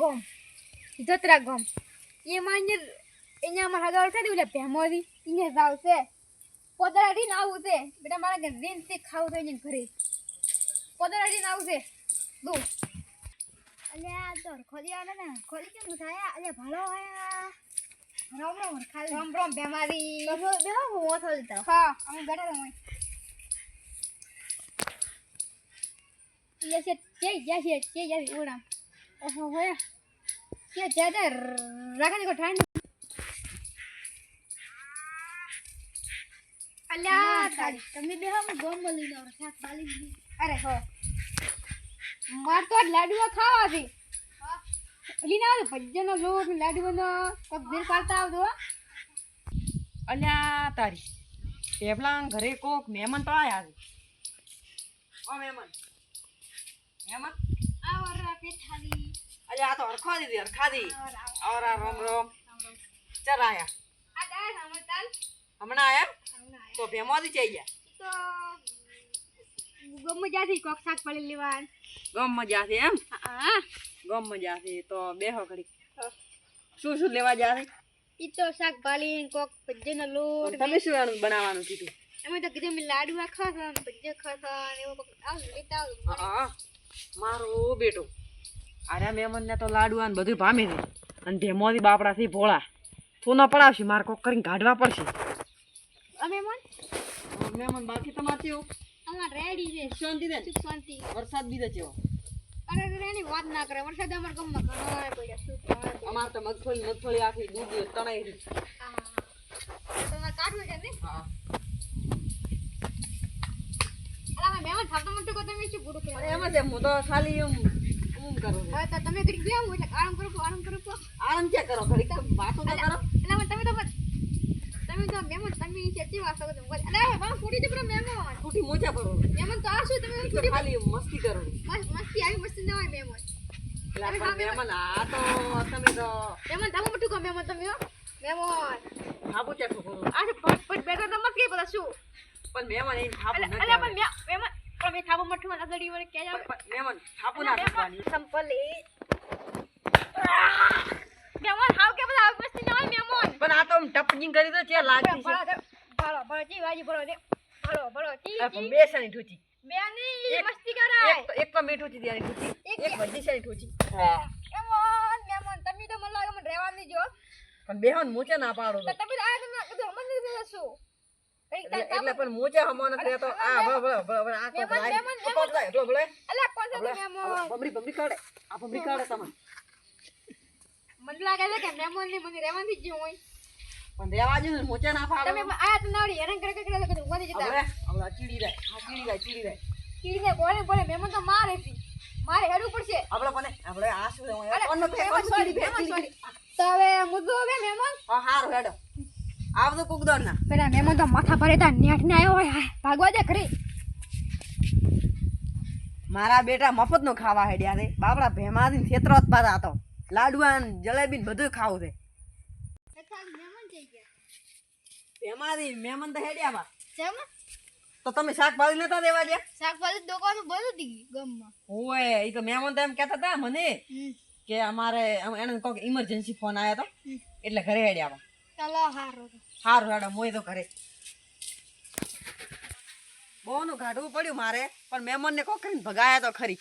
ગોમ. ધોતરા ગોમ. એમાં અહીંયા અહીંયા અમારા હાથ ઓળખા દેવું ભેમો હતી અહીંયા જાવ છે પોતરા અઢીને આવું છે બેટા મારા ઘરે રીન તે ખાવું તો અહીંયા ઘરે. પોતરા અઢીને આવું છે દો અલે આ તો ખોલી આવે ને. ખોલી કેમ થાય? અલે ભલો આયા રોમ રોમ ખાલી રોમ રોમ ભેમારી. બેહો હું ઓછો લીધો હા અમે બેઠા તમે Ya se, ya, ya se, ya, ya, una. होया ये ज्यादा रखने को ठान અલ્યા તારી તમે બે હમ ગોમ બોલી દો શાક બાલી અરે હો માર તો આજ લાડુઆ ખાવા છે લીના આવે ભજ્જનો લોટ ને લાડુનો કોક દેર પાડતા આવજો હો. અલ્યા તારી પેપલા ઘરે કોક મહેમાન તો આયા છે ઓ મહેમાન મહેમાન આવો રા પેઠાલી અલ્યા આ તો હરખા દીધી હરખા દી. ઓર આ રોમ રોમ ચાલ આયા. હમણાં આયા. તો ભેમોથી જઈ ગયા. તો ગમ મજાથી કોક શાક પડી લેવાન. ગમ મજાથી એમ? હા. ગમ મજા છે તો બેહો ઘડી શું શું લેવા જા છે? ઈ તો શાક પાલી કોક ભજ્જનો લોટ તમે શું બનાવવાનું કીધું? અમે તો કીધું લાડુ ખાસા ને ભજ્જે ખાસા એવું કોક આવ લેતા આવ. હા. મારો બેટો. આર્યા મહેમાનને તો લાડવા ને બધું ભામી છે. અને ભેમોથી બાપડાથી ભોળા. સોના પડાવશે મારે કોક કરીને કાઢવા પડશે. મેમન? મહેમાન બાકી તમારે કેવું? અમાર રેડી છે. શાંતિ દે શાંતિ. વરસાદ બીજે કેવો? અરે એની વાત ના કરે. વરસાદ અમાર ગામમાં ઘણો પડ્યો. અમારે તો મગફળી મગફળી આખી દૂધ તણાઈ રહી તમારે કાઢવું છે ને? હા. મહેમાન થાપતો તો તમે શું ગુરુ કે એમાં છે હું તો ખાલી એમ કરું છું? હવે તો તમે બેહો એટલે આરામ કરો આરામ કરો આરામ ક્યાં કરો? ઘડીક તો વાતો તો કરો. અલા તમે તો તમે તો મહેમાન તમે સેચી વાત કરો બા ફૂટી જબરો મોજા તો આ શું તમે ફૂટી ખાલી મસ્તી કરો. મસ્તી આવી મસ્તી ના હોય એટલે આ તો તમે તો મહેમાન તમે મોટું મહેમાન તમે મહેમાન. થાપુ ચાટો કરો આ પટ પટ તો મત કે શું? પણ મહેમાન એને થાપુ અલા ન અલા પણ મે- મહેમાન પણ મઠું કે જાવ? ના સંપલ એ. હાવ કે બધા આવી ના પણ આ તો કરી લાગતી છે. જી વાજી જી ઠૂચી. એક- મસ્તી કરાય. એક તો એક તો મીઠું થી દેવાની ઠૂચી. એક- એક બધી છે ઠૂચી. મહેમાન મહેમાન તમે તો મને લાગે મને રહેવા નહીં જો પણ બેહન મોચે ના પાડો તમે આ તમે અમને દેશું એટલે પણ મોજે હમો નથી રહેતો. આ ભલે ભલે ભલે આ તો તો ભલાઈ એટલો ભલે. અલા કોણ છે ભલે મહેમાન બમરી બમરી કાઢે. આ બમરી કાડે તમે મને લાગે છે કે મહેમાનની મને રહેવાની જ હોય. પણ રેવા જો મોચે ના ફાડો. તમે આયા તો નાવડી હેરાન કરે કરે કરે ઊભા જતા. હવે હવે આ ચીડી રહે આ ચીડી રહે ચીડી રહે કીધે બોલે બોલે મહેમાન તો મારે છે. મારે હેડું પડશે. આપણે મને આપણે આ શું કોણ નો sorry, મહેમાન sorry. તો હવે મુદ્દો હવે મહેમાન હા હારું હેડો. આવતો કુકદોડ ના પેલા મેમો તો માથા ભરે તા નેટ ને આવ્યો હોય ભાગવા દે ખરી મારા બેટા મફત નો ખાવા હેડ્યા રે બાપડા ભેમાથી ખેતરો જ પાતા હતો. લાડવા ને જલેબી ને બધું ખાવું છે. ભેમાથી મહેમાન તો હેડ્યા બા. તો તમે શાકભાજી નતા દેવા દે શાકભાજી દુકાન બધું દી ગામમાં. ઓય એ તો મહેમાન તો એમ કહેતા હતા મને કે અમારે એને કોઈક ઇમરજન્સી ફોન આવ્યો હતો. એટલે ઘરે હેડ્યા બા. ચલો હારો. સારું હેડો મોય તો ઘરે. બહુનું કાઢવું પડ્યું મારે, પણ મહેમાનને કોક કરીને ભગાયા તો ખરી.